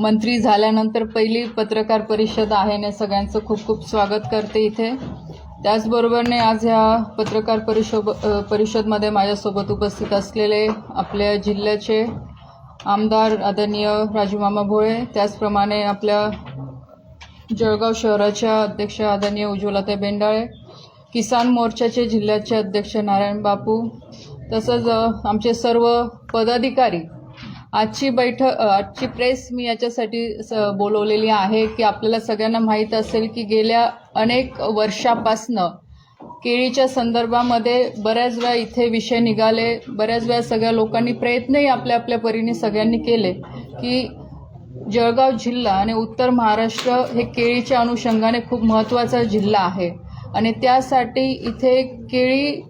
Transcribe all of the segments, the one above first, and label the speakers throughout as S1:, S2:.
S1: मंत्री झाल्यानंतर पहिली पत्रकार परिषद आहे ना सगळ्यांचं खूप खूप स्वागत करते इथे. त्याचबरोबरने आज ह्या पत्रकार परिषद परिषदमध्ये माझ्यासोबत उपस्थित असलेले आपल्या जिल्ह्याचे आमदार आदरणीय राजूमामा भोळे त्याचप्रमाणे आपल्या जळगाव शहराच्या अध्यक्ष आदरणीय उज्ज्वलाताई बेंडाळे किसान मोर्चाचे जिल्ह्याचे अध्यक्ष नारायण बापू तसंच आमचे सर्व पदाधिकारी आजची बैठक आजची प्रेस मी याच्यासाठी स- बोलवलेली आहे की आपल्याला सगळ्यांना माहीत असेल की गेल्या अनेक वर्षापासनं केळीच्या संदर्भामध्ये बऱ्याच वेळा इथे विषय निघाले बऱ्याच वेळा सगळ्या लोकांनी प्रयत्नही आपल्या आपल्या परीने सगळ्यांनी केले की जळगाव जिल्हा आणि उत्तर महाराष्ट्र हे केळीच्या अनुषंगाने खूप महत्त्वाचा जिल्हा आहे. आणि त्यासाठी इथे केळी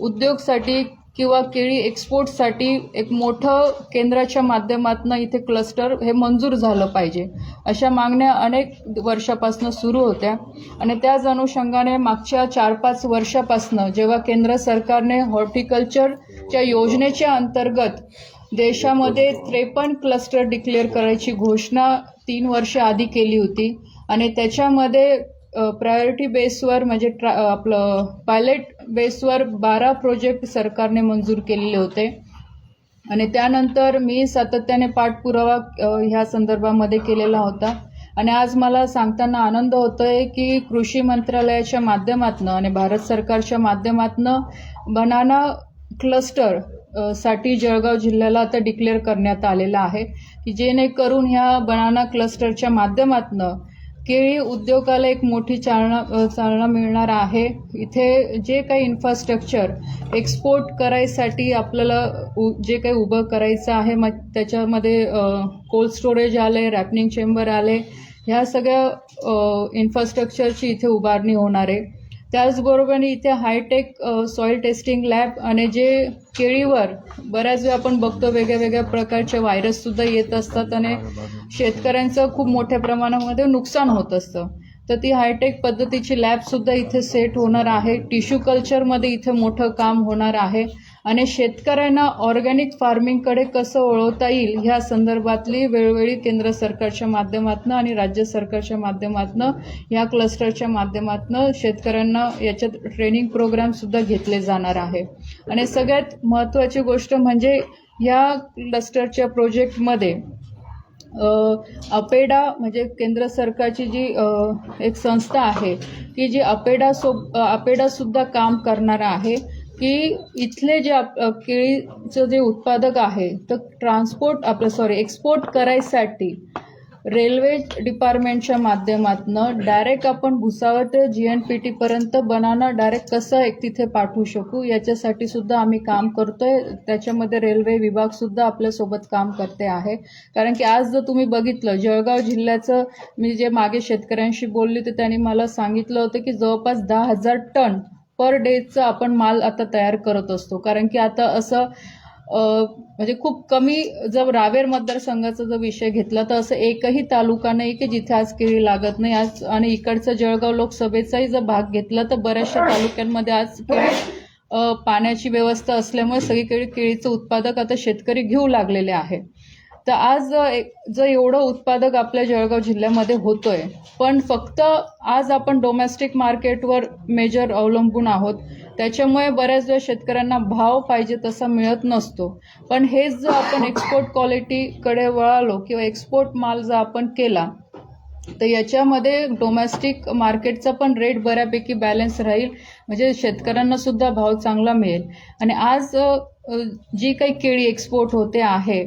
S1: उद्योगसाठी किंवा केळी एक्सपोर्टसाठी एक मोठं केंद्राच्या माध्यमातून इथे क्लस्टर हे मंजूर झालं पाहिजे. अशा मागण्या अनेक वर्षापासून सुरू होत्या. आणि त्याच अनुषंगाने मागच्या चार पाच वर्षापासनं जेव्हा केंद्र सरकारने हॉर्टिकल्चरच्या योजनेच्या अंतर्गत देशामध्ये त्रेपन्न क्लस्टर डिक्लेअर करायची घोषणा तीन वर्ष आधी केली होती. आणि त्याच्यामध्ये प्रायोरिटी बेसवर म्हणजे ट्रा आपलं पायलट बेसवर बारा प्रोजेक्ट सरकारने मंजूर केलेले होते. आणि त्यानंतर मी सातत्याने पाठपुरावा ह्या संदर्भामध्ये केलेला होता. आणि आज मला सांगताना आनंद होतोय की कृषी मंत्रालयाच्या माध्यमातनं आणि भारत सरकारच्या माध्यमातनं बनाना क्लस्टरसाठी जळगाव जिल्ह्याला आता डिक्लेअर करण्यात आलेलं आहे. की जेणेकरून ह्या बनाना क्लस्टरच्या माध्यमातनं केळी उद्योगाला एक मोठी चालना चालना मिळणार आहे. इथे जे काही इन्फ्रास्ट्रक्चर एक्सपोर्ट करायसाठी आपल्याला उ- जे काही उभं करायचं आहे मग त्याच्यामध्ये कोल्ड स्टोरेज आले रॅपनिंग चेंबर आले ह्या सगळ्या इन्फ्रास्ट्रक्चरची इथे उभारणी होणार आहे. त्याचबरोबर इथे हायटेक सॉईल टेस्टिंग लॅब आणि जे केळीवर बऱ्याच वेळा आपण बघतो वेगळ्या वेगळ्या प्रकारचे व्हायरससुद्धा येत असतात आणि शेतकऱ्यांचं खूप मोठ्या प्रमाणामध्ये नुकसान होत असतं. तर ती हायटेक पद्धतीची लॅबसुद्धा इथे सेट होणार आहे. टिश्यू कल्चरमध्ये इथे मोठं काम होणार आहे. आणि शेतकऱ्यांना ऑर्गॅनिक फार्मिंगकडे कसं वळवता येईल ह्या संदर्भातली वेळोवेळी केंद्र सरकारच्या माध्यमातून आणि राज्य सरकारच्या माध्यमातून ह्या क्लस्टरच्या माध्यमातून शेतकऱ्यांना याच्यात ट्रेनिंग प्रोग्रामसुद्धा घेतले जाणार आहे. आणि सगळ्यात महत्त्वाची गोष्ट म्हणजे ह्या क्लस्टरच्या प्रोजेक्टमध्ये अपेडा म्हणजे केंद्र सरकारची जी एक संस्था आहे की जी अपेडा सो अपेडासुद्धा काम करणार आहे की इथले जे आप- केळीचं जे उत्पादक आहे तर ट्रान्सपोर्ट आपलं सॉरी एक्सपोर्ट करायसाठी रेल्वे डिपार्टमेंटच्या माध्यमातून डायरेक्ट आपण भुसावळ ते जी एन पी टीपर्यंत बनाना डायरेक्ट कसं एक तिथे पाठवू शकू याच्यासाठी सुद्धा आम्ही काम करतोय. त्याच्यामध्ये रेल्वे विभाग सुद्धा आपल्यासोबत काम करते आहे. कारण की आज जर तुम्ही बघितलं जळगाव जिल्ह्याचं मी जे मागे शेतकऱ्यांशी बोलली तर त्यांनी मला सांगितलं होतं की जवळपास दहा हजार टन पर डेचं आपण माल आता तयार करत असतो. कारण की आता असं म्हणजे खूप कमी जर रावेर मतदारसंघाचा जर विषय घेतला तर असं एकही तालुका नाही की जिथे आज केळी लागत नाही. आज आणि इकडचा जळगाव लोकसभेचाही जर भाग घेतला तर बऱ्याचशा तालुक्यांमध्ये आज केळी पाण्याची व्यवस्था असल्यामुळे सगळीकडे केळीचं उत्पादक आता शेतकरी घेऊ लागलेले आहे. तर आज जर एक- जर एवढं उत्पादक आपल्या जळगाव जिल्ह्यामध्ये होतोय पण फक्त आज आपण डोमेस्टिक मार्केटवर मेजर अवलंबून आहोत. त्याच्यामुळे बऱ्याच वेळा शेतकऱ्यांना भाव पाहिजे तसा मिळत नसतो. पण हेच जर आपण एक्सपोर्ट क्वालिटीकडे वळालो किंवा एक्सपोर्ट माल जर आपण केला तर याच्यामध्ये डोमेस्टिक मार्केटचा पण रेट बऱ्यापैकी बॅलन्स राहील. म्हणजे शेतकऱ्यांना सुद्धा भाव चांगला मिळेल. आणि आज जी काही केळी एक्सपोर्ट होते आहे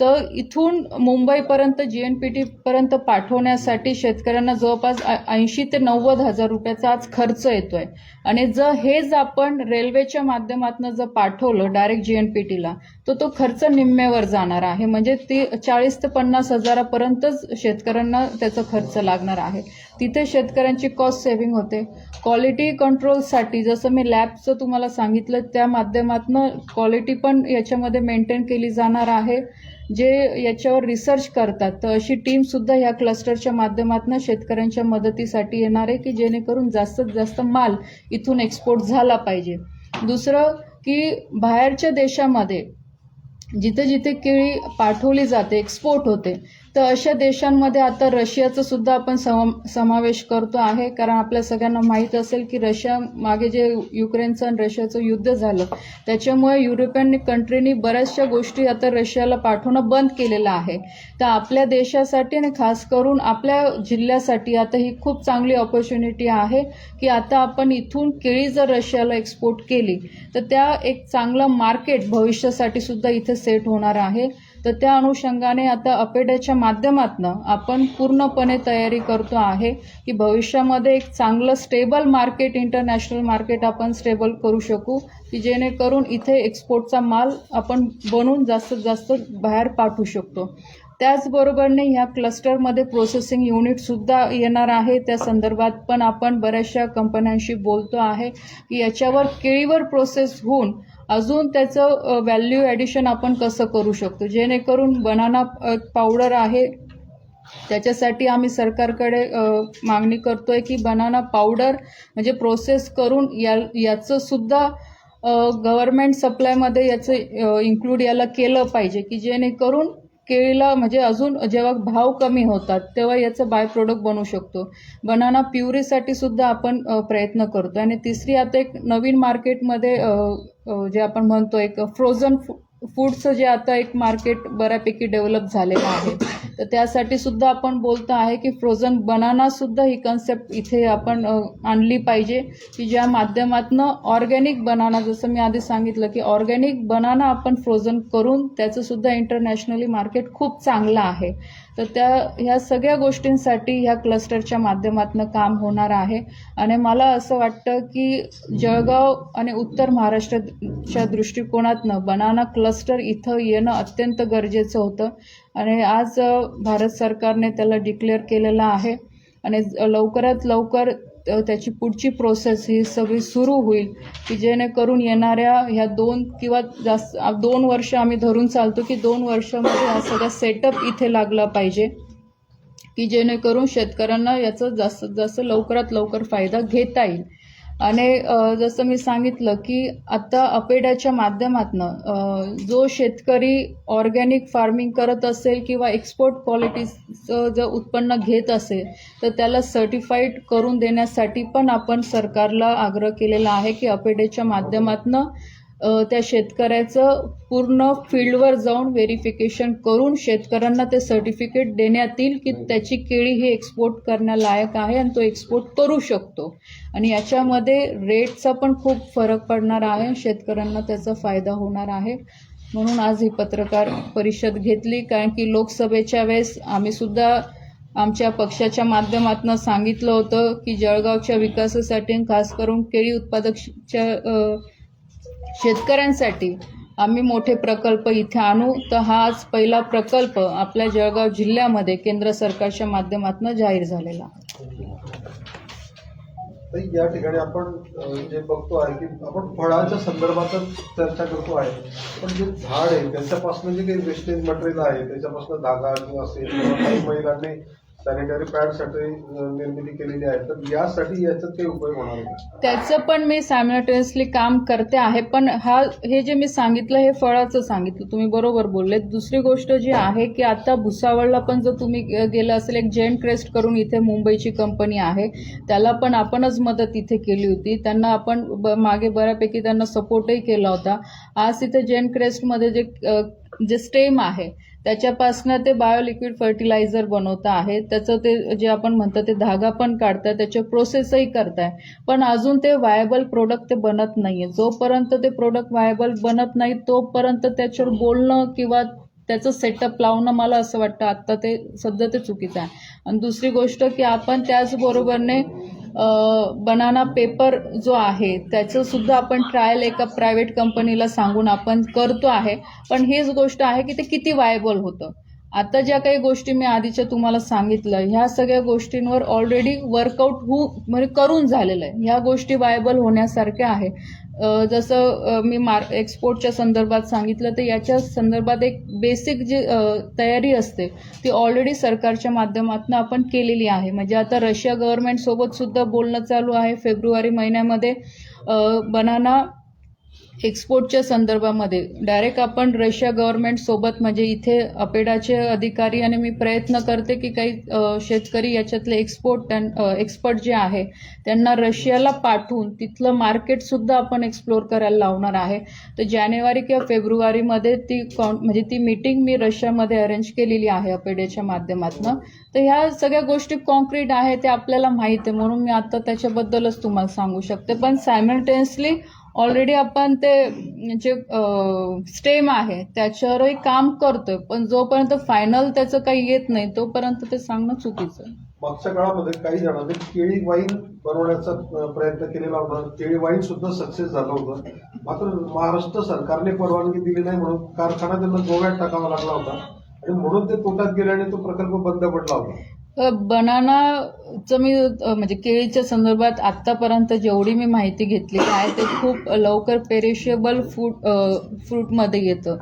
S1: तर इथून मुंबईपर्यंत जी एन पी टीपर्यंत पाठवण्यासाठी शेतकऱ्यांना जवळपास ऐंशी ते नव्वद हजार रुपयाचा आज खर्च येतोय. आणि जर हेच आपण रेल्वेच्या माध्यमातून जर पाठवलं डायरेक्ट जी एन पी टीला तर तो खर्च निम्म्यावर जाणार आहे. म्हणजे ती चाळीस ते पन्नास हजारापर्यंतच शेतकऱ्यांना त्याचा खर्च लागणार आहे. तिथे शेतकऱ्यांची कॉस्ट सेव्हिंग होते. क्वालिटी कंट्रोलसाठी जसं मी लॅबचं तुम्हाला सांगितलं त्या माध्यमातून क्वालिटी पण याच्यामध्ये मेंटेन केली जाणार आहे. जे याच्यावर रिसर्च करतात. तर अशी टीम सुद्धा ह्या क्लस्टरच्या माध्यमातून शेतकऱ्यांच्या मदतीसाठी येणार आहे की जेणेकरून जास्तीत जास्त माल इथून एक्सपोर्ट झाला पाहिजे. दुसरं की बाहेरच्या देशामध्ये जिथे जिथे केळी पाठवली जाते एक्सपोर्ट होते तर अशा देशांमध्ये आता रशियाचं सुद्धा आपण सम समावेश करतो आहे. कारण आपल्या सगळ्यांना माहीत असेल की रशिया मागे जे युक्रेनचं आणि रशियाचं युद्ध झालं त्याच्यामुळे युरोपियन कंट्रीनी बऱ्याचशा गोष्टी आता रशियाला पाठवणं बंद केलेलं आहे. तर आपल्या देशासाठी आणि खास करून आपल्या जिल्ह्यासाठी आता ही खूप चांगली ऑपॉर्च्युनिटी आहे की आता आपण इथून केळी जर रशियाला एक्सपोर्ट केली तर त्या एक चांगलं मार्केट भविष्यासाठी सुद्धा इथे सेट होणार आहे. तर त्या अनुषंगाने आता अपेड्याच्या माध्यमातून आपण पूर्णपणे तयारी करतो आहे की भविष्यामध्ये एक चांगलं स्टेबल मार्केट इंटरनॅशनल मार्केट आपण स्टेबल करू शकू की जेणेकरून इथे एक्सपोर्टचा माल आपण बनवून जास्तीत जास्त बाहेर पाठवू शकतो. त्याचबरोबरने ह्या क्लस्टरमध्ये प्रोसेसिंग युनिटसुद्धा येणार आहे. त्या संदर्भात पण आपण बऱ्याचशा कंपन्यांशी बोलतो आहे की याच्यावर केळीवर प्रोसेस होऊन अजून त्याचं व्हॅल्यू ॲडिशन आपण कसं करू शकतो? जेणेकरून बनाना पावडर आहे. त्याच्यासाठी आम्ही सरकारकडे मागणी मागणी करतोय की बनाना पावडर म्हणजे प्रोसेस करून या याचं सुद्धा सप्लायमध्ये याचं इन्क्लूड याला केलं पाहिजे की जेणेकरून केळीला म्हणजे अजून जेव्हा भाव कमी होतात तेव्हा याचं बाय प्रोडक्ट बनू शकतो. बनाना प्युरीसाठी सुद्धा आपण प्रयत्न करतो. आणि तिसरी आता एक नवीन मार्केटमध्ये जे आपण म्हणतो एक फ्रोझन फूडचं जे आता एक मार्केट बऱ्यापैकी डेव्हलप झालेलं आहे. तर त्यासाठी सुद्धा आपण बोलतो आहे की फ्रोझन बनाना सुद्धा ही कन्सेप्ट इथे आपण आणली पाहिजे की ज्या माध्यमातून ऑर्गॅनिक बनाना जसं मी आधी सांगितलं की ऑर्गॅनिक बनाना आपण फ्रोझन करून त्याचं सुद्धा इंटरनॅशनली मार्केट खूप चांगलं आहे. तर त्या ह्या सगळ्या गोष्टींसाठी ह्या क्लस्टरच्या माध्यमातून काम होणार आहे. आणि मला असं वाटतं की जळगाव आणि उत्तर महाराष्ट्राच्या दृष्टिकोनातनं बनाना क्लस्टर इथं येणं अत्यंत गरजेचं होतं. आणि आज भारत सरकारने त्याला डिक्लेअर केलेलं आहे. आणि ज- लवकरात लवकर त्याची पुढची प्रोसेस ही सगळी सुरू होईल की जेणेकरून येणाऱ्या ह्या दोन किंवा जास्त दोन वर्ष आम्ही धरून चालतो की दोन वर्षामध्ये हा सगळा सेटअप इथे लागला पाहिजे की जेणेकरून शेतकऱ्यांना याचा जास्तीत जास्त लवकरात लवकर फायदा घेता येईल. आणि जसं मी सांगितलं की आता अपेड्याच्या माध्यमातनं जो शेतकरी ऑर्गॅनिक फार्मिंग करत असेल किंवा एक्सपोर्ट क्वालिटीचं जर उत्पन्न घेत असेल तर त्याला सर्टिफाईड करून देण्यासाठी पण आपण सरकारला आग्रह केलेला आहे की अपेडेच्या माध्यमातनं त्या शेतकऱ्याचं पूर्ण फील्डवर जाऊन व्हेरिफिकेशन करून शेतकऱ्यांना ते सर्टिफिकेट देण्यात येईल की त्याची केळी ही एक्सपोर्ट करण्यालायक आहे आणि तो एक्सपोर्ट करू शकतो. आणि याच्यामध्ये रेटचा पण खूप फरक पडणार आहे. शेतकऱ्यांना त्याचा फायदा होणार आहे. म्हणून आज ही पत्रकार परिषद घेतली. कारण की लोकसभेच्या वेळेस आम्ही सुद्धा आमच्या पक्षाच्या माध्यमातून सांगितलं होतं की जळगावच्या विकासासाठी खास करून केळी उत्पादकच्या शेतकऱ्यांसाठी आम्ही मोठे प्रकल्प इथे आणू. तर हाच पहिला प्रकल्प आपल्या जळगाव जिल्ह्यामध्ये केंद्र सरकारच्या माध्यमातून जाहीर झालेला.
S2: या ठिकाणी आपण जे बघतो आहे की आपण फळाच्या संदर्भातच चर्चा करतो आहे. पण जे झाड आहे त्याच्यापासून जे काही वेस्टेज मटेरियल आहे त्याच्यापासून धागा किंवा असेल काही महिलांनी सॅनिटरी पॅडसाठी निर्मिती केलेली आहे. तर यासाठी याचा ते उपयोग होणार आहे.
S1: त्याचं पण मी सॅनिटरीसली काम करते आहे पण हा हे जे मी सांगितलं हे फळाचं सांगितलं. तुम्ही बरोबर बोलले. दुसरी गोष्ट जी आहे की आता भुसावळला पण जर तुम्ही गेलं असेल एक जेन क्रेस्ट करून इथे मुंबईची कंपनी आहे. त्याला पण आपणच मदत इथे केली होती. त्यांना आपण मागे बऱ्यापैकी त्यांना सपोर्टही केला होता. आज इथे जेन क्रेस्टमध्ये जे जे स्टेम आहे त्याच्यापासनं ते बायोलिक्विड फर्टिलायझर बनवतं आहे त्याचं ते जे आपण म्हणतो ते धागा पण काढतात त्याचे प्रोसेसही करताय. पण अजून ते व्हायबल प्रोडक्ट ते बनत नाहीये. जोपर्यंत ते प्रोडक्ट व्हायबल बनत नाही तोपर्यंत त्याच्यावर बोलणं किंवा त्याचं सेटअप लावणं मला असं वाटतं. आत्ता ते सध्या ते चुकीचं आहे. आणि दुसरी गोष्ट की आपण त्याचबरोबरने बनाना पेपर जो आहे त्याचं सुद्धा आपण ट्रायल एका प्रायव्हेट कंपनीला सांगून आपण करतो आहे. पण हीच गोष्ट आहे की ते किती वायबल होतं. आता ज्या काही गोष्टी मी आधीच्या तुम्हाला सांगितलं ह्या सगळ्या गोष्टींवर ऑलरेडी वर्कआउट होऊ म्हणजे करून झालेलं आहे. ह्या गोष्टी वायबल होण्यासारख्या आहे. जसं मी मार एक्सपोर्टच्या संदर्भात सांगितलं तर याच्या संदर्भात एक बेसिक जी तयारी असते ती ऑलरेडी सरकारच्या माध्यमातून आपण केलेली आहे. म्हणजे आता रशिया गव्हर्नमेंट सुद्धा बोलणं चालू आहे. फेब्रुवारी महिन्यामध्ये बनाना एक्सपोर्टच्या संदर्भामध्ये. डायरेक्ट आपण रशिया गव्हर्नमेंटसोबत म्हणजे इथे अपेडाचे अधिकारी आणि मी प्रयत्न करते की काही शेतकरी याच्यातले एक्सपोर्ट एक्सपर्ट जे आहे त्यांना रशियाला पाठवून तिथलं मार्केटसुद्धा आपण एक्सप्लोर करायला लावणार आहे. तर जानेवारी किंवा फेब्रुवारीमध्ये ती कॉन म्हणजे ती मीटिंग मी रशियामध्ये अरेंज केलेली आहे अपेडेच्या माध्यमातून. तर ह्या सगळ्या गोष्टी कॉन्क्रीट आहे ते आपल्याला माहीत आहे. म्हणून मी आता त्याच्याबद्दलच तुम्हाला सांगू शकते. पण सायमल्टेनियसली ऑलरेडी आपण ते जे स्टेम आहे त्याच्यावरही काम करतोय पण जोपर्यंत फायनल त्याचं काही येत नाही तोपर्यंत ते सांगणं चुकीचं
S2: मागच्या काळामध्ये काही जणांनी केळी वाईन बनवण्याचा प्रयत्न केलेला होता. केळी वाईन सुद्धा सक्सेस झालं होतं. मात्र महाराष्ट्र सरकारने परवानगी दिली नाही म्हणून कारखाना त्यांना गोव्यात टाकावा लागला होता. आणि म्हणून ते तोट्यात गेल्याने तो प्रकल्प बंद पडला होता.
S1: बनानाचं मी म्हणजे केळीच्या संदर्भात आत्तापर्यंत जेवढी मी माहिती घेतली आहे ते खूप लवकर पेरिशेबल फूड फ्रूटमध्ये येतं.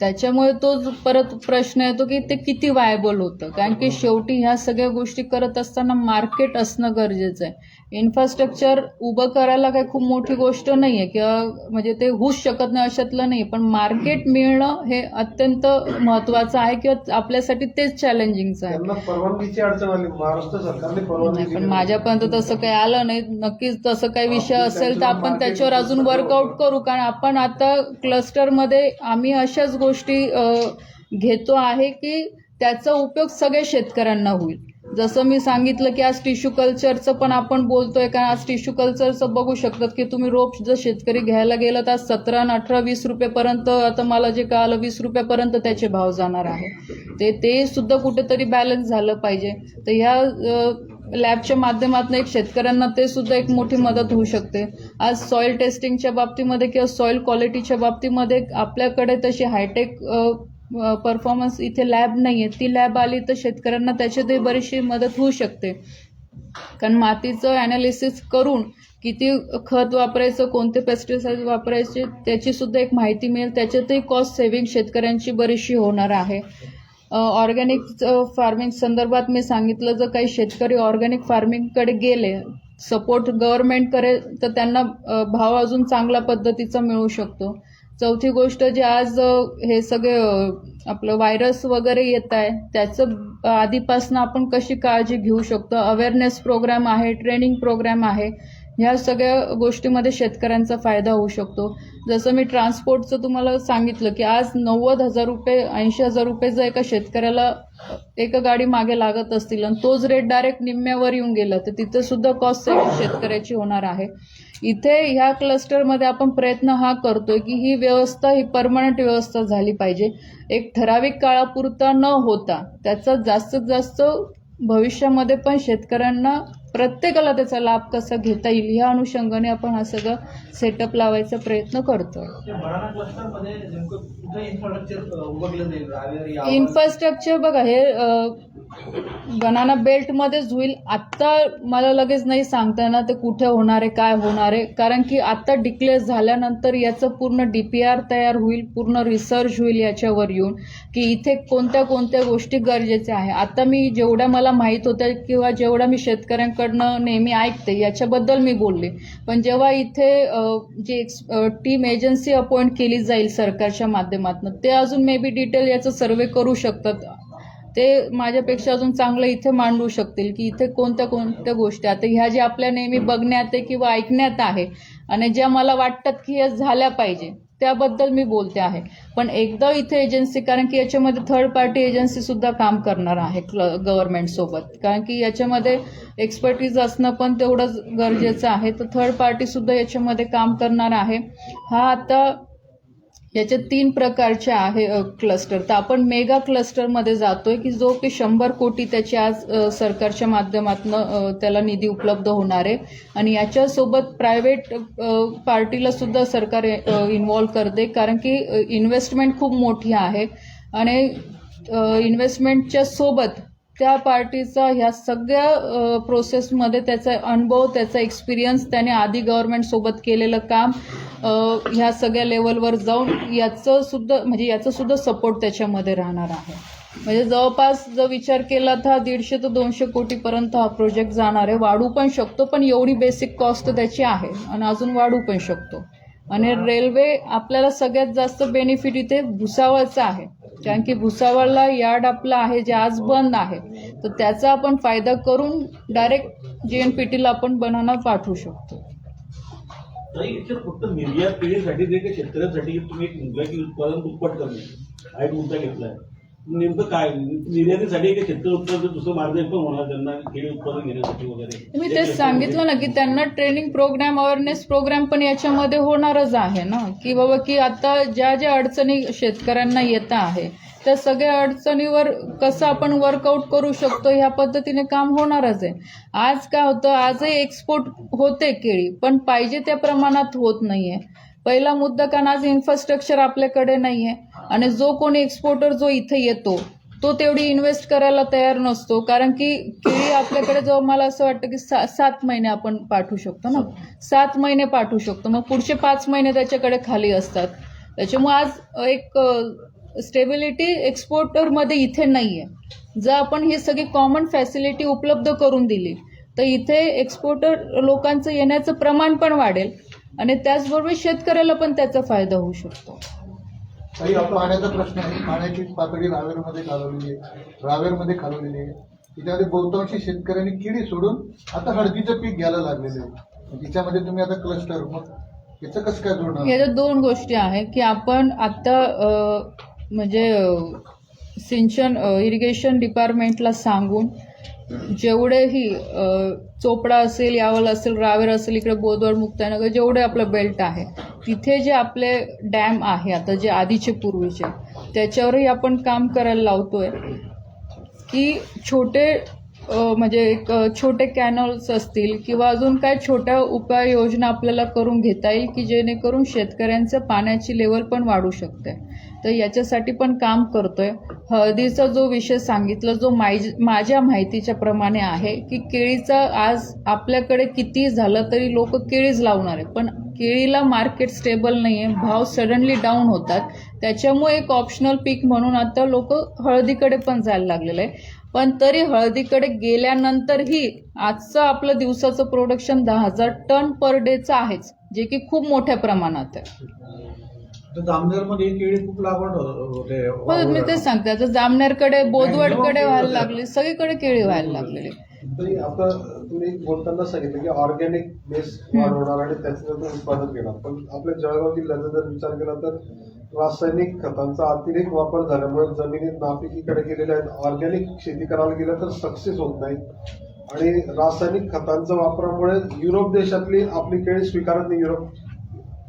S1: त्याच्यामुळे तो परत प्रश्न येतो की ते किती वायबल होतं? कारण की शेवटी ह्या सगळ्या गोष्टी करत असताना मार्केट असणं गरजेचं आहे. इन्फ्रास्ट्रक्चर उभं करायला काही खूप मोठी गोष्ट नाही आहे किंवा म्हणजे ते होऊच शकत नाही अशातलं नाही पण मार्केट मिळणं हे अत्यंत महत्त्वाचं आहे किंवा आपल्यासाठी तेच चॅलेंजिंगचं आहे.
S2: परवानगीची अडचण आली. महाराष्ट्र सरकारने परवानगी
S1: पण. माझ्यापर्यंत तसं काही आलं नाही. नक्कीच तसं काही विषय असेल तर आपण त्याच्यावर अजून वर्कआउट करू. कारण आपण आता क्लस्टरमध्ये आम्ही अशाच गोष्टी घेतो आहे की त्याचा उपयोग सगळ्या शेतकऱ्यांना होईल. जसं मी सांगितलं की आज टिश्यू कल्चरचं पण आपण बोलतोय कारण आज टिश्यू कल्चरचं बघू शकतात की तुम्ही रोप जर शेतकरी घ्यायला गेलं तर आज सतरा अठरा वीस रुपयेपर्यंत आता मला जे कळालं वीस रुपयापर्यंत त्याचे भाव जाणार आहे. ते ते सुद्धा कुठेतरी बॅलन्स झालं पाहिजे. तर ह्या लॅबच्या माध्यमातून एक शेतकऱ्यांना ते सुद्धा एक मोठी मदत होऊ शकते. आज सॉईल टेस्टिंगच्या बाबतीमध्ये किंवा सॉईल क्वालिटीच्या बाबतीमध्ये आपल्याकडे तशी हायटेक परफॉर्मन्स इथे लॅब नाही आहे ती लॅब आली तर शेतकऱ्यांना त्याच्यातही बरीचशी मदत होऊ शकते. कारण मातीचं ॲनालिसिस करून किती खत वापरायचं कोणते पेस्टिसाइड वापरायचे त्याची सुद्धा एक माहिती मिळेल. त्याच्यातही कॉस्ट सेव्हिंग शेतकऱ्यांची बरीचशी होणार आहे. ऑर्गॅनिक फार्मिंग संदर्भात मी सांगितलं जर काही शेतकरी ऑर्गॅनिक फार्मिंगकडे गेले सपोर्ट गव्हर्नमेंट करेल तर त्यांना भाव अजून चांगल्या पद्धतीचा मिळू शकतो. चौथी गोष्ट जे आज हे सगळे आपलं व्हायरस वगैरे येत आहे त्याचं आधीपासून आपण कशी काळजी घेऊ शकतो? अवेअरनेस प्रोग्राम आहे ट्रेनिंग प्रोग्राम आहे. ह्या सगळ्या गोष्टीमध्ये शेतकऱ्यांचा फायदा होऊ शकतो. जसं मी ट्रान्सपोर्टचं तुम्हाला सांगितलं की आज नव्वद हजार रुपये ऐंशी हजार रुपये जर एका शेतकऱ्याला एका गाडी मागे लागत असतील आणि तोच रेट डायरेक्ट निम्म्यावर येऊन गेला तर तिथं सुद्धा कॉस्ट सेव्हिंग शेतकऱ्याची होणार आहे. इथे ह्या क्लस्टरमध्ये आपण प्रयत्न हा करतोय की ही व्यवस्था ही परमनंट व्यवस्था झाली पाहिजे. एक ठराविक काळापुरता न होता त्याचा जास्तीत जास्त भविष्यामध्ये पण शेतकऱ्यांना प्रत्येकाला त्याचा लाभ कसा घेता येईल ह्या अनुषंगाने आपण हा सगळं सेटअप लावायचा प्रयत्न करतोय.
S3: ते बनाना क्लस्टरमध्ये नेमकं कुठं इन्फ्रास्ट्रक्चर उभारलं जाईल? रावेर या
S1: इन्फ्रास्ट्रक्चर बघा हे बनाना बेल्टमध्येच होईल आत्ता मला लगेच नाही सांगता येणार ते कुठे होणार आहे काय होणार आहे. कारण की आत्ता डिक्लेअर झाल्यानंतर याचं पूर्ण डी पी आर तयार होईल पूर्ण रिसर्च होईल याच्यावर येऊन की इथे कोणत्या कोणत्या गोष्टी गरजेच्या आहे. आता मी जेवढ्या मला माहीत होत्या किंवा जेवढ्या मी शेतकऱ्यांकडनं नेहमी ऐकते याच्याबद्दल मी बोलले. पण जेव्हा इथे G X team agency appoint केली जाईल सरकारच्या माध्यमातून ते अजून मे बी डिटेल याचं सर्वे करू शकतात. ते माझ्यापेक्षा अजून चांगलं इथे मांडू शकतील की इथे कोणत्या कोणत्या गोष्टी आता ह्या ज्या आपल्या नेहमी बघण्यात आहे किंवा ऐकण्यात आहे आणि ज्या मला वाटतात की या झाल्या पाहिजे त्याबद्दल मी बोलते आहे. पण एकदा इथे एजन्सी कारण की याच्यामध्ये थर्ड पार्टी एजन्सी सुद्धा काम करणार आहे गव्हर्नमेंट सोबत. कारण की याच्यामध्ये एक्सपर्टीज असणं पण तेवढंच गरजेचं आहे. तर थर्ड पार्टी सुद्धा याच्यामध्ये काम करणार आहे. हा आता याचे तीन प्रकारचे आहे क्लस्टर तर आपण मेगा क्लस्टरमध्ये जातोय की जो की शंभर कोटी त्याची आज सरकारच्या माध्यमातून त्याला निधी उपलब्ध होणार आहे. आणि याच्यासोबत प्रायव्हेट पार्टीला सुद्धा सरकार इन्व्हॉल्व करते. कारण की इन्व्हेस्टमेंट खूप मोठी आहे. आणि इन्व्हेस्टमेंटच्या सोबत त्या पार्टीचा ह्या सगळ्या प्रोसेसमध्ये त्याचा अनुभव त्याचा एक्सपिरियन्स त्याने आधी गव्हर्नमेंटसोबत केलेलं काम ह्या सगळ्या लेवलवर जाऊन याचं सुद्धा म्हणजे याचं सुद्धा सपोर्ट त्याच्यामध्ये राहणार आहे. म्हणजे जवळपास जर विचार केला तर दीडशे ते दोनशे कोटीपर्यंत हा प्रोजेक्ट जाणार आहे. वाढू पण शकतो पण एवढी बेसिक कॉस्ट त्याची आहे. आणि अजून वाढू पण शकतो. आणि रेल्वे आपल्याला सगळ्यात जास्त बेनिफिट इथे भुसावळचा आहे. कारण की भुसावळला यार्ड आपलं आहे जे आज बंद आहे. तर त्याचा आपण फायदा करून डायरेक्ट जे एन पी टीला आपण बनाना पाठवू शकतो.
S4: फक्त निर्यात पिढीसाठी जे काही शेतकऱ्यांसाठी तुम्ही एक मुद्दा की उत्पादन दुप्पट करणे हा एक मुद्दा घेतलाय. नेमकं काय? निर्यातीसाठी काही शेतकरी उत्पादन दुसरं मार्ग पण होणार त्यांना केळी उत्पादन घेण्यासाठी वगैरे.
S1: मी तेच सांगितलं ना की त्यांना ट्रेनिंग प्रोग्राम अवेअरनेस प्रोग्राम पण याच्यामध्ये होणारच आहे ना? की बाबा की आता ज्या ज्या अडचणी शेतकऱ्यांना येत आहे त्या सगळ्या अडचणीवर कसं आपण वर्कआउट करू शकतो ह्या पद्धतीने काम होणारच आहे. आज काय होतं आजही एक्सपोर्ट होते केळी पण पाहिजे त्या प्रमाणात होत नाहीये. पहिला मुद्दा कारण आज इन्फ्रास्ट्रक्चर आपल्याकडे नाहीये आणि जो कोणी एक्सपोर्टर जो इथे येतो तो तेवढी इन्व्हेस्ट करायला तयार नसतो. कारण की केळी आपल्याकडे जो मला असं वाटतं की सा सात महिने आपण पाठवू शकतो ना? सात महिने पाठवू शकतो. मग पुढचे पाच महिने त्याच्याकडे खाली असतात. त्याच्यामुळे आज एक स्टेबिलिटी एक्सपोर्टरमध्ये इथे नाही आहे जर आपण ही सगळी कॉमन फॅसिलिटी उपलब्ध करून दिली तर इथे एक्सपोर्टर लोकांचं येण्याचं प्रमाण पण वाढेल आणि त्याचबरोबर शेतकऱ्याला पण त्याचा फायदा होऊ शकतो.
S5: पाण्याचा प्रश्न आहे. पाण्याची पातळी रावेरमध्ये खालवलेली आहे. रावेरमध्ये खालवलेली आहे. त्याच्यामध्ये बहुतांशी शेतकऱ्यांनी किडी सोडून आता हळदीचं पीक घ्यायला लागलेलं आहे. तिच्यामध्ये तुम्ही आता क्लस्टर मग याचं कसं काय जोडणार?
S1: याच्यात दोन गोष्टी आहे की आपण आता म्हणजे सिंचन इरिगेशन डिपार्टमेंटला सांगून जेवढेही चोपडा असेल यावल असेल रावेर असेल इकडे बोदवड मुक्तानगर जेवढे आपलं बेल्ट आहे तिथे जे आपले डॅम आहे आता जे आधीचे पूर्वीचे त्याच्यावरही आपण काम करायला लावतोय की छोटे म्हणजे एक छोटे कॅनल्स असतील किंवा अजून काय छोट्या उपाययोजना आपल्याला करून घेता येईल की जेणेकरून शेतकऱ्यांचं पाण्याची लेवल पण वाढू शकते. तर याच्यासाठी पण काम करतोय. हळदीचा जो विषय सांगितला जो माय माझ्या माहितीच्या प्रमाणे आहे की केळीचा आज आपल्याकडे किती झालं तरी लोक केळीच लावणार आहे पण केळीला मार्केट स्टेबल नाही आहे भाव सडनली डाऊन होतात. त्याच्यामुळे एक ऑप्शनल पीक म्हणून आता लोक हळदीकडे पण जायला लागलेलं आहे पण तरी हळदीकडे गेल्यानंतरही आजचं आपलं दिवसाचं प्रोडक्शन दहा हजार टन पर डेचं आहेच जे की खूप मोठ्या प्रमाणात आहे.
S3: तर जामनेरमध्ये केळी खूप लागवड हो- होते
S1: पण मी तेच सांगते. आता जामनेरकडे बोदवडकडे व्हायला लागली सगळीकडे केळी व्हायला लागलेली.
S2: तरी आता तुम्ही बोलताना सांगितलं की ऑर्गॅनिक बेस वाढवणार आणि त्याच्यानंतर उत्पादन घेणार. पण आपल्या जळगाव जिल्ह्याचा जर विचार केला तर रासायनिक खतांचा अतिरेक वापर झाल्यामुळे जमिनीत नापिकीकडे गेलेल्या आहेत. ऑर्गॅनिक शेती करायला गेलं तर सक्सेस होत नाही. आणि रासायनिक खतांच्या वापरामुळे युरोप देशातली आपली केळी स्वीकारत नाही. युरोप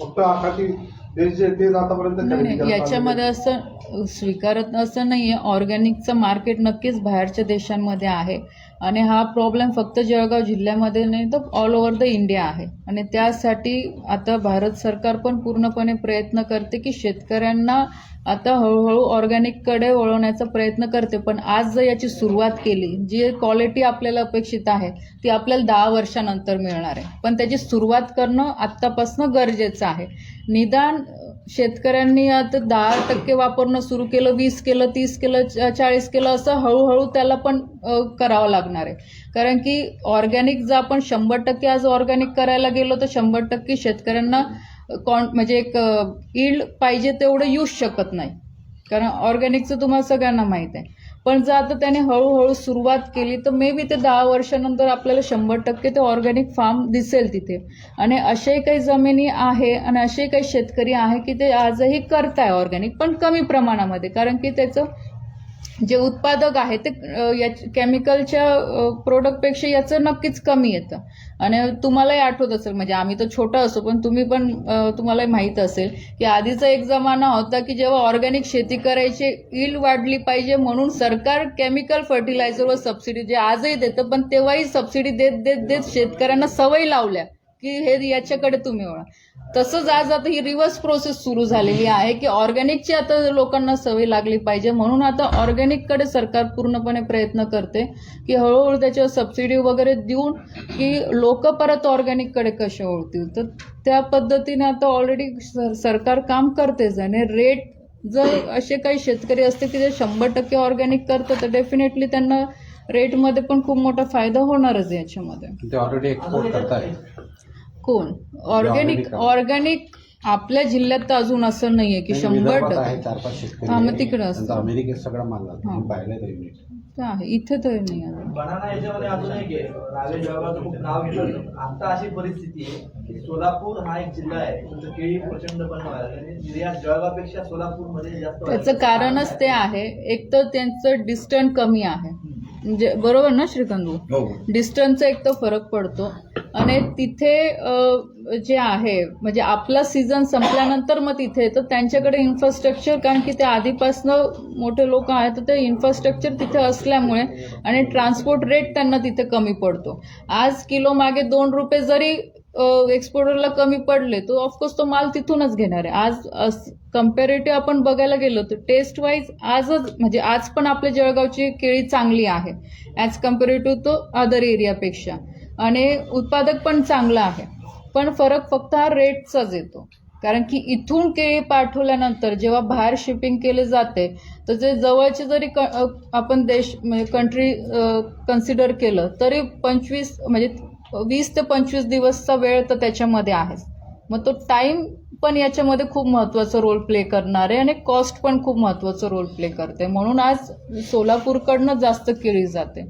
S2: फक्त आखाती जे आतापर्यंत
S1: याच्यामध्ये. असं स्वीकारत असं नाहीये ऑर्गॅनिकचं मार्केट नक्कीच बाहेरच्या देशांमध्ये आहे आणि हा प्रॉब्लेम फक्त जळगाव जिल्ह्यामध्ये नाही तर ऑल ओव्हर द इंडिया आहे. आणि त्यासाठी आता भारत सरकार पण पूर्णपणे प्रयत्न करते की शेतकऱ्यांना आता हळूहळू ऑर्गॅनिककडे वळवण्याचा प्रयत्न करते. पण आज जर याची सुरुवात केली जी क्वालिटी आपल्याला अपेक्षित आहे ती आपल्याला दहा वर्षानंतर मिळणार आहे. पण त्याची सुरुवात करणं आत्तापासून गरजेचं आहे. निदान शेतकऱ्यांनी आता दहा टक्के वापरणं सुरू केलं वीस केलं तीस केलं चाळीस केलं असं हळूहळू त्याला पण करावं लागणार आहे. कारण की ऑर्गॅनिक जर आपण शंभर टक्के आज ऑर्गॅनिक करायला गेलो तर शंभर टक्के शेतकऱ्यांना कॉन म्हणजे एक इल्ड पाहिजे तेवढं येऊच शकत नाही. कारण ऑर्गॅनिकचं तुम्हाला सगळ्यांना माहीत आहे. पण जर आता त्याने हळूहळू सुरुवात केली तर मे बी ते दहा वर्षानंतर आपल्याला शंभर टक्के ते ऑर्गॅनिक फार्म दिसेल तिथे. आणि असे काही जमिनी आहे आणि असे काही शेतकरी आहे की ते आजही करताय ऑर्गॅनिक पण कमी प्रमाणामध्ये. कारण की त्याचं जे उत्पादक आहे ते या केमिकलच्या प्रोडक्टपेक्षा याचं नक्कीच कमी येतं. आणि तुम्हालाही आठवत असेल म्हणजे आम्ही तर छोटं असो पण तुम्ही पण तुम्हालाही माहीत असेल की आधीचा एक जमाना होता की जेव्हा ऑर्गॅनिक शेती करायची ईल वाढली पाहिजे म्हणून सरकार केमिकल फर्टिलायझरवर सबसिडी जे आजही देतं पण तेव्हाही सबसिडी देत देत देत शेतकऱ्यांना सवय लावल्या. की हे याच्याकडे तुम्ही वळा. तसंच आज आता ही रिव्हर्स प्रोसेस सुरू झालेली आहे की ऑर्गॅनिकची आता लोकांना सवय लागली पाहिजे. म्हणून आता ऑर्गॅनिककडे सरकार पूर्णपणे प्रयत्न करते की हळूहळू त्याच्यावर सबसिडी वगैरे देऊन की लोक परत ऑर्गॅनिककडे कसे ओळतील तर त्या पद्धतीने आता ऑलरेडी सरकार काम करतेच आणि रेट जर असे काही शेतकरी असते की जे शंभर टक्के ऑर्गॅनिक करतं तर डेफिनेटली त्यांना रेटमध्ये पण खूप मोठा फायदा होणारच याच्यामध्ये.
S6: ऑलरेडी एक्सपोर्ट करताय
S1: कोण ऑर्गॅनिक
S6: आहे.
S1: ऑर्गॅनिक आपल्या जिल्ह्यात तर अजून असं नाहीये की
S6: नाही,
S1: शंभर टक्के
S6: चार पाच शेतकरी
S1: हा, मग
S6: आहे.
S1: तिकडं असतं.
S6: त्यांचा अमेरिकेत सगळा माल जातो
S1: हा.
S6: मी पाहिलंय ते मी.
S1: ते आहे इथे तर नाही अजून
S3: बनाना याच्यामध्ये अजून एक आहे रावे जळगावचं खूप नाव घेतलं आता अशी परिस्थिती आहे की सोलापूर हा एक जिल्हा आहे केळी व्हायला लागली. निर्यात जळगावपेक्षा सोलापूरमध्ये जास्त
S1: त्याचं. कारणच ते आहे एक तर त्यांचं डिस्टन्स कमी आहे म्हणजे बरोबर ना श्रीकांत डिस्टन्सचा एक तर फरक पडतो. आणि तिथे जे आहे म्हणजे आपला सीझन संपल्यानंतर मग तिथे तर त्यांच्याकडे इन्फ्रास्ट्रक्चर कारण की ते आधीपासनं मोठे लोक आहेत तर ते इन्फ्रास्ट्रक्चर तिथे असल्यामुळे आणि ट्रान्सपोर्ट रेट त्यांना तिथे कमी पडतो. आज किलो मागे दोन रुपये जरी एक्सपोर्टरला कमी पडले तर ऑफकोर्स तो माल तिथूनच घेणार आहे. आज कम्पॅरेटिव्ह आपण बघायला गेलो तर टेस्ट वाईज आजच म्हणजे आज पण आपल्या जळगावची केळी चांगली आहे. ॲज कम्पॅरेटिव्ह तो अदर एरियापेक्षा आणि उत्पादक पण चांगलं आहे. पण फरक फक्त हा रेटचाच येतो. कारण की इथून केळी पाठवल्यानंतर जेव्हा बाहेर शिपिंग केले जाते तर जे जवळचे जरी आपण देश म्हणजे कंट्री कन्सिडर केलं तरी पंचवीस म्हणजे वीस ते पंचवीस दिवसचा वेळ तर त्याच्यामध्ये आहेच. मग तो टाईम पण याच्यामध्ये खूप महत्त्वाचा रोल प्ले करणार आहे आणि कॉस्ट पण खूप महत्त्वाचा रोल प्ले करते. म्हणून आज सोलापूरकडनं जास्त केली जाते.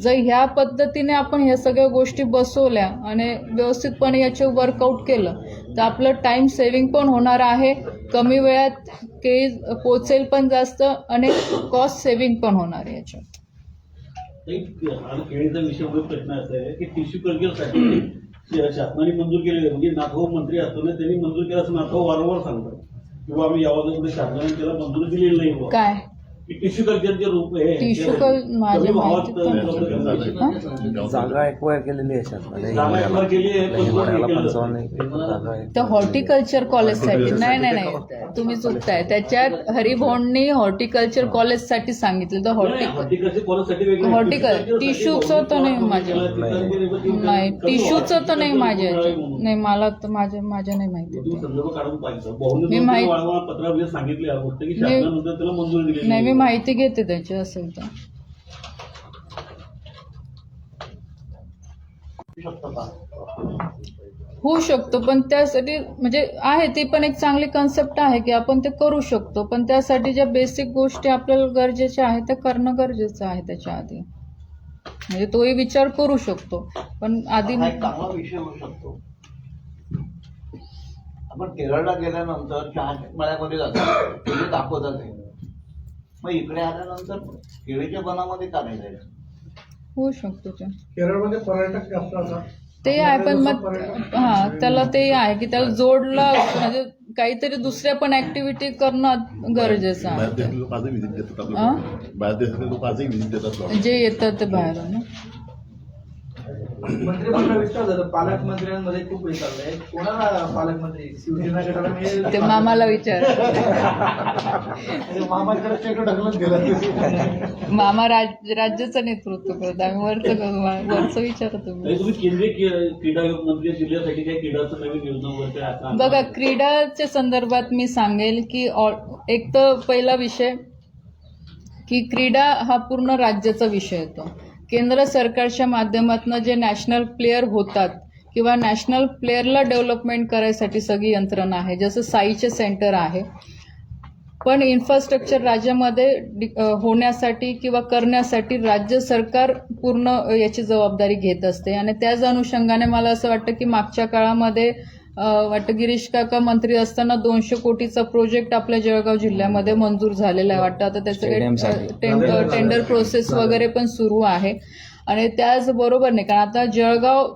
S1: जर ह्या पद्धतीने आपण ह्या सगळ्या गोष्टी बसवल्या आणि व्यवस्थितपणे याचे वर्कआउट केलं तर आपलं टाईम सेविंग पण होणार आहे. कमी वेळात केळी पोचेल पण जास्त आणि कॉस्ट सेविंग पण होणार आहे याच्यात.
S4: केळीचा विषय प्रश्न असा आहे की टिश्यू कल्चरसाठी शासनाने मंजूर केलेले म्हणजे नाथभाऊ मंत्री असताना त्यांनी मंजूर केलं असं नाथभाऊ वारंवार सांगतात. किंवा आम्ही या कुठे शासनाने त्याला मंजूर दिलेली नाही टिश्यू रूप
S1: टिश्यू कल- माझ्या माहितीत पण-.
S7: जागा एक्वायर केलेली आहे शासनाने
S4: जागा acquire केली आहे, पण
S7: हिमालयाला
S4: केलं.
S7: पंचावन्न
S4: जातं.
S7: एकर जागा आहे
S1: तर हॉर्टिकल्चर कॉलेजसाठी नाही नाही नाही. तुम्ही चुकताय. त्याच्यात हरिभोंनी हॉर्टिकल्चर कॉलेजसाठी सांगितलं. तर
S4: नाही, हॉर्टिकलसाठी
S1: टिश्यूचं तर नाही माझ्या.
S4: नाही.
S1: टिश्यूचं तर नाही माझ्या
S4: याच्यात.
S1: नाही मला तर माझ्या माझ्या नाही माहिती मी माहित-
S4: तीन वारंवार पत्रामध्ये सांगितले या गोष्ट की शासनानंतर त्याला मंजुरी दिली
S1: नाही मी माहिती माहिती घेते त्याची असेल तर. होऊ शकतो पण त्यासाठी म्हणजे आहे ती पण एक चांगली कन्सेप्ट आहे की आपण ते करू शकतो पण त्यासाठी ज्या बेसिक गोष्टी आपल्याला गरजेच्या आहेत त्या करणं गरजेचं आहे त्याच्या आधी. म्हणजे तोही विचार करू शकतो पण आधी
S8: विषय होऊ शकतो. आपण केरळला गेल्यानंतर चहाच्या मळ्यामध्ये जातो दाखवतात मग इकडे आल्यानंतर केळीच्या बनामध्ये का नाही जायचं?
S1: होऊ शकतो ते.
S2: केरळमध्ये पर्यटक जास्त असतात
S1: ते आहे पण मग हा त्याला ते आहे की त्याला जोडला म्हणजे काहीतरी दुसऱ्या पण ऍक्टिव्हिटी करणं गरजेचं आहे.
S9: बाहेर देशातले लोक आजही व्हिजिट देतात.
S1: जे येतं ते बाहेरून ना.
S3: मंत्रिमंडळ विस्तार झालं पालकमंत्र्यांमध्ये खूप चाललंय. कोणाला पालकमंत्री? शिवसेना गटाला मिळेल
S1: ते मामाला विचार.
S5: मामाकडे शेकडो ढकलत गेला.
S1: मामा राज राज्याचं नेतृत्व करत. आम्ही वरचं करू वरचं विचारा तुम्ही
S4: नाही, तुम्ही केंद्रीय क्री- क्रीडा मंत्री जिल्ह्यासाठी काही क्रीडाचं नवीन योजना वगैरे काय आता-
S1: बघा क्रीडाच्या संदर्भात मी सांगेल की एक तर पहिला विषय की क्रीडा हा पूर्ण राज्याचा विषय येतो केंद्र सरकारच्या माध्यमातून जे नॅशनल प्लेअर होतात किंवा नॅशनल प्लेअरला डेव्हलपमेंट करायसाठी सगळी यंत्रणा आहे जसं साईचे सेंटर आहे. पण इन्फ्रास्ट्रक्चर राज्यामध्ये होण्यासाठी किंवा करण्यासाठी राज्य सरकार पूर्ण याची जबाबदारी घेत असते. आणि त्याच अनुषंगाने मला असं वाटतं की मागच्या काळामध्ये वाटतं गिरीश काका मंत्री असताना दोनशे कोटीचा प्रोजेक्ट आपल्या जळगाव जिल्ह्यामध्ये मंजूर झालेला आहे. वाटतं आता त्याचं टेंडर टेंडर प्रोसेस वगैरे पण सुरू आहे. आणि त्याचबरोबर नाही कारण आता जळगाव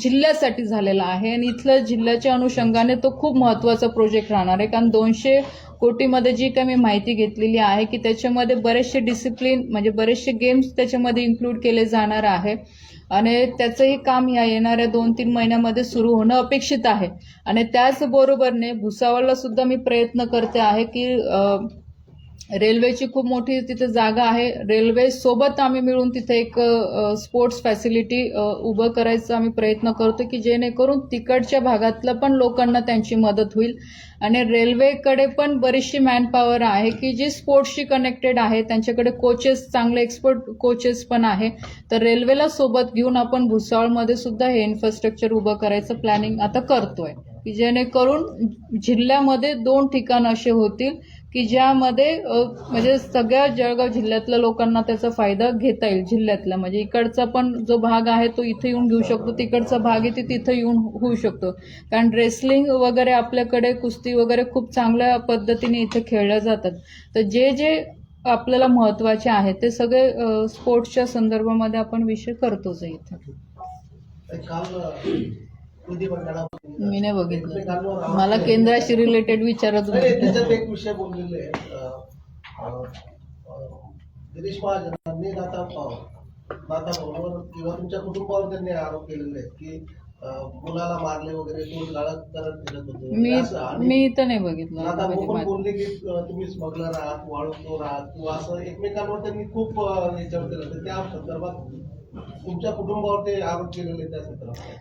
S1: जिल्ह्यासाठी झालेला आहे आणि इथलं जिल्ह्याच्या अनुषंगाने तो खूप महत्त्वाचा प्रोजेक्ट राहणार आहे. कारण दोनशे कोटीमध्ये जी काही मी माहिती घेतलेली आहे की त्याच्यामध्ये बरेचसे डिसिप्लिन म्हणजे बरेचसे गेम्स त्याच्यामध्ये इन्क्लूड केले जाणार आहे. आणि त्याचंही काम ह्या येणाऱ्या दोन तीन महिन्यामध्ये सुरू होणं अपेक्षित आहे. आणि त्याचबरोबरने भुसावळला सुद्धा मी प्रयत्न करते आहे की रेल्वेची खूप मोठी तिथे जागा आहे. रेल्वे सोबत आम्ही मिळून तिथे एक स्पोर्ट्स फॅसिलिटी उभं करायचं आम्ही प्रयत्न करतो की जेणेकरून तिकडच्या भागातलं पण लोकांना त्यांची मदत होईल. आणि रेल्वेकडे पण बरीचशी मॅनपॉवर आहे की जी स्पोर्ट्सशी कनेक्टेड आहे. त्यांच्याकडे कोचेस चांगले एक्सपर्ट कोचेस पण आहे. तर रेल्वेला सोबत घेऊन आपण भुसावळमध्ये सुद्धा हे इन्फ्रास्ट्रक्चर उभं करायचं प्लॅनिंग आता करतोय. की जेणेकरून जिल्ह्यामध्ये दोन ठिकाण असे होतील की ज्यामध्ये म्हणजे सगळ्या जळगाव जिल्ह्यातल्या लोकांना त्याचा फायदा घेता येईल जिल्ह्यातला. म्हणजे इकडचा पण जो भाग आहे तो इथे येऊन घेऊ शकतो तिकडचा भाग आहे ते तिथं येऊन होऊ शकतो. कारण रेसलिंग वगैरे आपल्याकडे कुस्ती वगैरे खूप चांगल्या पद्धतीने इथे खेळल्या जातात. तर जे जे आपल्याला महत्त्वाचे आहे ते सगळे स्पोर्ट्सच्या संदर्भामध्ये आपण विषय करतोच इथे. मी नाही बघितलं. मला केंद्राशी रिलेटेड विचारत
S10: त्याच्यात एक विषय बोललेले गिरीश महाजनांनी नाथा नाथा बरोबर किंवा तुमच्या कुटुंबावर त्यांनी आरोप केलेले आहेत की मुलाला मारले वगैरे तो गाळत करत फिरत होते.
S1: मी मी इथं नाही बघितलं.
S10: नाथा
S1: म्हणजे मा-
S10: बोलले की तुम्ही स्मगलर आहात वाळूचोर आहात किंवा असं एकमेकांवर त्यांनी खूप याच्यावर केलं तर त्या संदर्भात तुमच्या आरोप केलेले त्या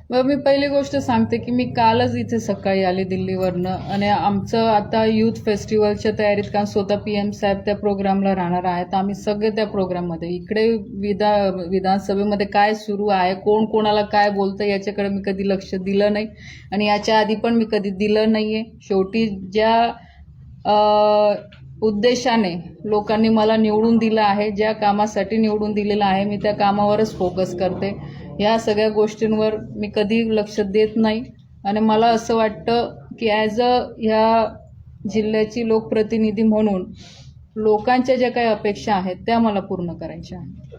S1: बरं मी पहिली गोष्ट सांगते की मी कालच इथे सकाळी आले दिल्लीवरनं. आणि आमचं आता युथ फेस्टिवलच्या तयारीत कारण स्वतः पी एम साहेब त्या प्रोग्रामला राहणार आहेत. आम्ही सगळे त्या प्रोग्राममध्ये इकडे विधा विधानसभेमध्ये काय सुरू आहे कोण कोणाला काय बोलतं याच्याकडे मी कधी लक्ष दिलं नाही. आणि याच्या आधी पण मी कधी दिलं नाही आहे शेवटी ज्या उद्देशाने लोकांनी मला निवडून दिलं आहे ज्या कामासाठी निवडून दिलेलं आहे मी त्या कामावरच फोकस करते. ह्या सगळ्या गोष्टींवर मी कधी लक्ष देत नाही. आणि मला असं वाटतं की ॲज अ ह्या जिल्ह्याची लोकप्रतिनिधी म्हणून लोकांच्या ज्या काही अपेक्षा आहेत त्या मला पूर्ण करायच्या आहेत.